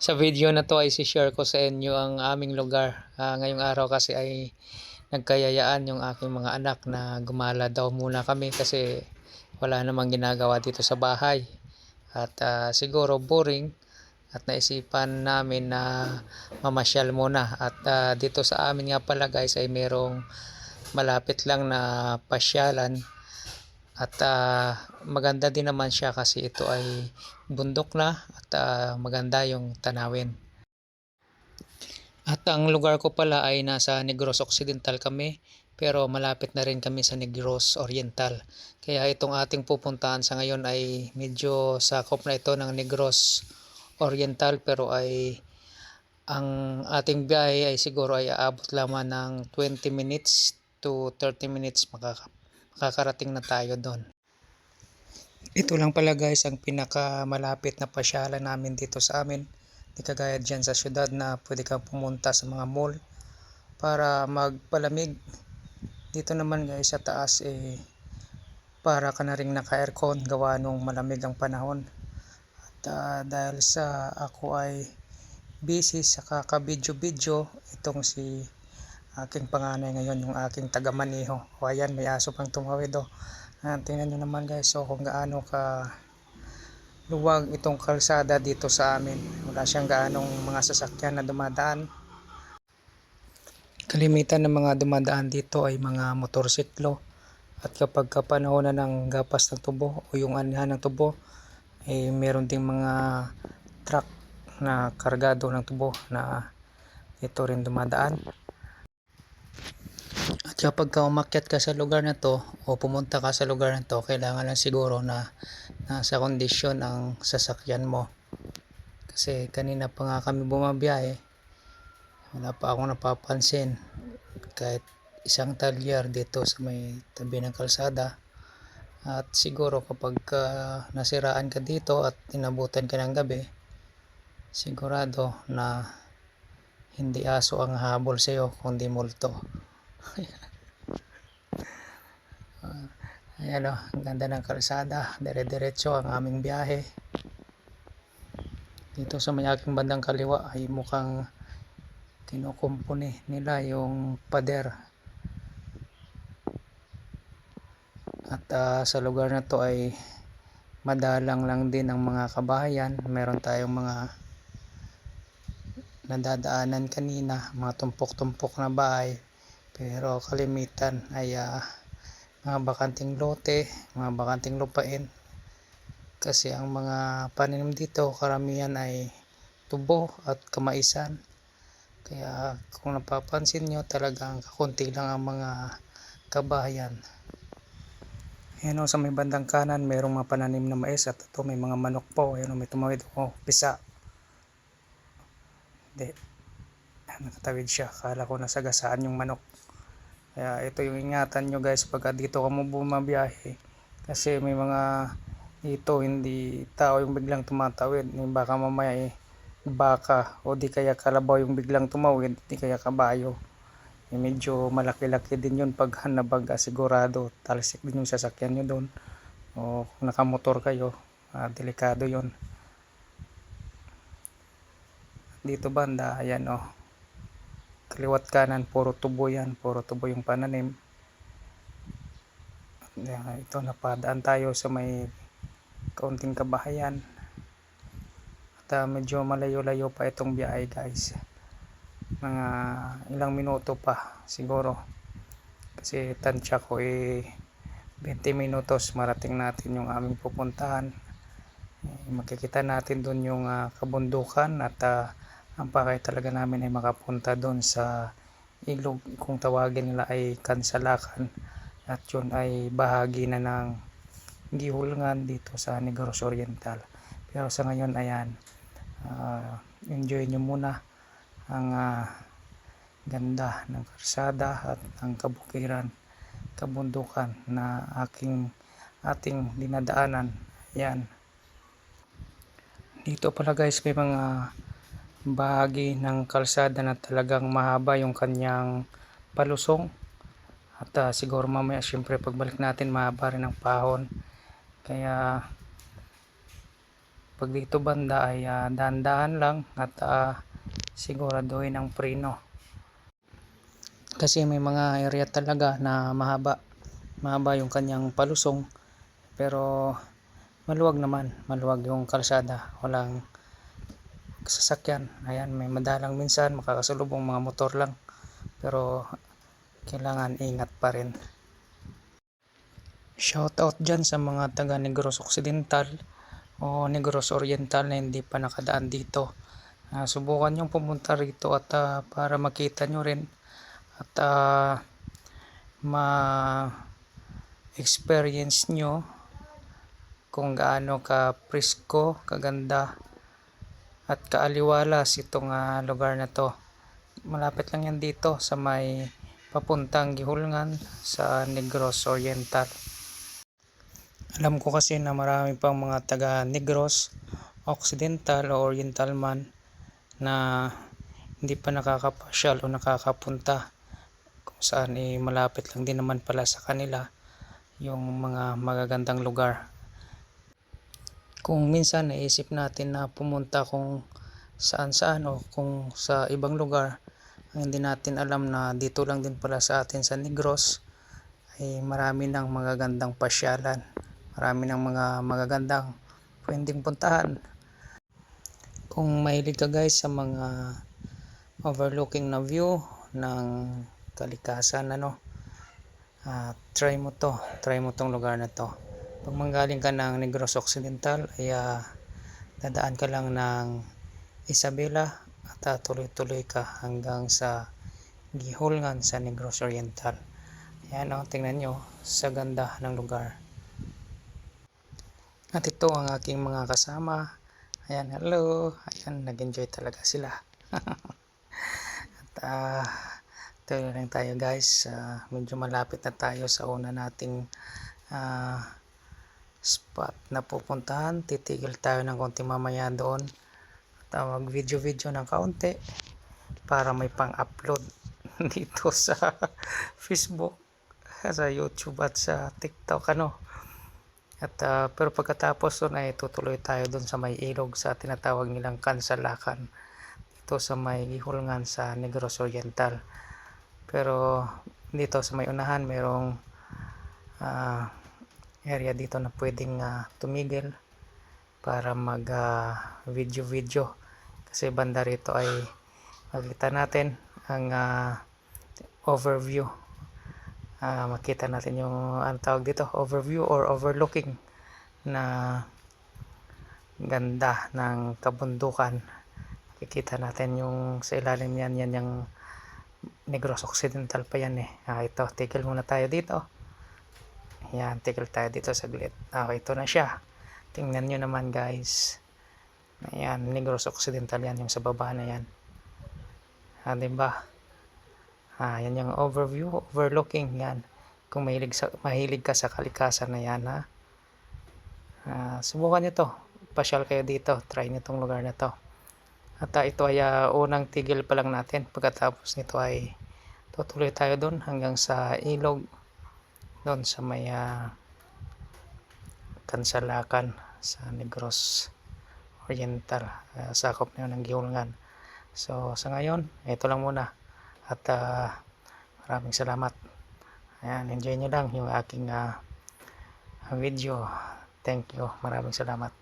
Sa video na to ay si-share ko sa inyo ang aming lugar. Ah, ngayong araw kasi ay nagkayayaan yung aking mga anak na gumala daw muna kami kasi wala namang ginagawa dito sa bahay. At ah, siguro boring at naisipan namin na mamasyal muna. At ah, dito sa amin nga pala guys ay merong malapit lang na pasyalan at ah, maganda din naman siya kasi ito ay bundok na at ah, maganda yung tanawin. At ang lugar ko pala ay nasa Negros Occidental kami pero malapit na rin kami sa Negros Oriental. Kaya itong ating pupuntahan sa ngayon ay medyo sakop na ito ng Negros Oriental pero ay ang ating biyahe ay siguro ay aabot lamang ng 20 minutes to 30 minutes makaka makakarating na tayo doon. Ito lang pala guys ang pinakamalapit na pasyalan namin dito sa amin. Di kagaya dyan sa syudad na pwede kang pumunta sa mga mall para magpalamig. Dito naman guys sa taas eh para ka na rin naka-aircon gawa nung malamig ang panahon. At ah, dahil sa ako ay busy sa kakabidyo-bidyo itong si aking panganay ngayon yung aking taga-maniho. O ayan may aso pang tumawid oh. Ah, tingnan nyo naman guys so kung gaano ka luwag itong kalsada dito sa amin. Wala siyang gaanong mga sasakyan na dumadaan. Kalimitan ng mga dumadaan dito ay mga motorsiklo. At kapag kapanahon na ng gapas ng tubo o yung anihan ng tubo, eh meron ding mga truck na kargado ng tubo na ito rin dumadaan. Kapag ka umakyat ka sa lugar na to o pumunta ka sa lugar na to, kailangan lang siguro na nasa kondisyon ang sasakyan mo. Kasi kanina pa nga kami bumabiyahe, wala pa akong napapansin kahit isang talyer dito sa may tabi ng kalsada. At siguro kapag ka nasiraan ka dito at inabutan ka ng gabi, sigurado na hindi aso ang habol sa iyo kundi multo. Ayan o, ang ganda ng kalsada. Dire-diretso ang aming biyahe. Dito sa may aking bandang kaliwa ay mukhang kinukumpuni nila yung pader. At ah, sa lugar na to ay madalang lang din ang mga kabahayan. Meron tayong mga nadadaanan kanina, mga tumpok-tumpok na bahay. Pero kalimitan ay ah, mga bakanting lote, mga bakanting lupain. Kasi ang mga pananim dito karamihan ay tubo at kamaisan. Kaya kung napapansin nyo talagang kakunti lang ang mga kabahayan. Ayan o, sa may bandang kanan mayroong mga pananim na mais at ito may mga manok po. Ayan o, may tumawid o, pisa. Hindi. Nakatawid siya. Kala ko nasagasaan yung manok. Kaya ito yung ingatan nyo guys pagka dito ka mo bumabiyahe. Kasi may mga dito hindi tao yung biglang tumatawid. Baka mamaya eh baka o di kaya kalabaw yung biglang tumawid, di kaya kabayo. Eh, medyo malaki-laki din yun pag nabaga sigurado. Talsik din yung sasakyan nyo doon. O kung nakamotor kayo, ah, delikado yon Dito banda, ayan o. Kaliwat kanan, puro tubo yan. Puro tubo yung pananim. Ito, napadaan tayo sa may kaunting kabahayan. At ah, medyo malayo-layo pa itong biyahe guys. Mga ilang minuto pa siguro. Kasi tansya ko eh 20 minutos marating natin yung aming pupuntahan. Eh, makikita natin doon yung ah, kabundukan at ah, ang pakay talaga namin ay makapunta doon sa ilog. Kung tawagin nila ay Kansalakan. At yun ay bahagi na ng gihulngan dito sa Negros Oriental. Pero sa ngayon ayan ah, enjoy nyo muna ang ah, ganda ng karsada at ang kabukiran kabundukan na aking ating dinadaanan. Ayan. Dito pala guys may mga bahagi ng kalsada na talagang mahaba yung kanyang palusong at ah, siguro mamaya syempre pagbalik natin mahaba rin ang pahon kaya pag dito banda ay dahan-dahan lang at ah, siguraduhin ang preno. Kasi may mga area talaga na mahaba. Mahaba yung kanyang palusong. Pero maluwag naman. Maluwag yung kalsada. Walang sasakyan. Ayan, may madalang minsan makakasalubong mga motor lang. Pero kailangan ingat pa rin. Shoutout dyan sa mga taga Negros Occidental o Negros Oriental na hindi pa nakadaan dito. Ah, subukan yung pumunta rito at ah, para makita nyo rin at ah, ma-experience nyo kung gaano ka presko, kaganda at kaaliwalas itong ah, lugar na to. Malapit lang yan dito sa may papuntang Gihulngan sa Negros Oriental. Alam ko kasi na marami pang mga taga Negros Occidental o Oriental man na hindi pa nakakapasyal o nakakapunta kung saan eh, malapit lang din naman pala sa kanila yung mga magagandang lugar. Kung minsan naisip natin na pumunta kung saan saan o kung sa ibang lugar hindi natin alam na dito lang din pala sa atin sa Negros ay marami ng magagandang pasyalan. Marami ng mga magagandang pwedeng puntahan. Kung mahilig ka guys sa mga overlooking na view ng kalikasan ano ah, try mo to. Try mo tong lugar na to pag manggaling ka ng Negros Occidental ay ah, dadaan ka lang ng Isabela at ah, tuloy-tuloy ka hanggang sa Gihulngan sa Negros Oriental. Ayan o tingnan nyo sa ganda ng lugar. At ito ang aking mga kasama. Ayan hello. Ayan nag-enjoy talaga sila. At ah tuloy lang tayo guys. Ah, medyo malapit na tayo sa una nating ah, spot na pupuntahan. Titigil tayo ng konti mamaya doon. At ah, mag video video ng kaunti para may pang upload dito sa Facebook sa YouTube at sa TikTok ano? At ah, pero pagkatapos doon ay tutuloy tayo doon sa may ilog sa tinatawag nilang Kansalakan. Dito sa may Gihulngan sa Negros Oriental. Pero dito sa may unahan merong ah, area dito na pwedeng ah, tumigil para mag ah, video video kasi banda rito ay makita natin ang ah, overview. Ah, makita natin yung ano tawag dito overview or overlooking na ganda ng kabundukan. Makikita natin yung sa ilalim yan yan yung Negros Occidental pa yan eh. Ah, ito tigil muna tayo dito yan tigil tayo dito saglit ah, ito na siya tingnan nyo naman guys ayan Negros Occidental yan yung sa baba na yan ah, diba Ah, yan yung overview, overlooking yan. Kung mahilig, sa, mahilig ka sa kalikasan na yan, ha. Ah, subukan nyo to. Pasyal kayo dito. Try nyo tong lugar na to. At ah, ito ay ah, unang tigil pa lang natin. Pagkatapos nito ay tutuloy tayo doon hanggang sa ilog. Doon sa may ah, kansalakan sa Negros Oriental. Ah, sakop na yun ng Gihulngan. So, sa ngayon, ito lang muna at ah, maraming salamat ayan enjoy nyo lang yung aking ah, video thank you maraming salamat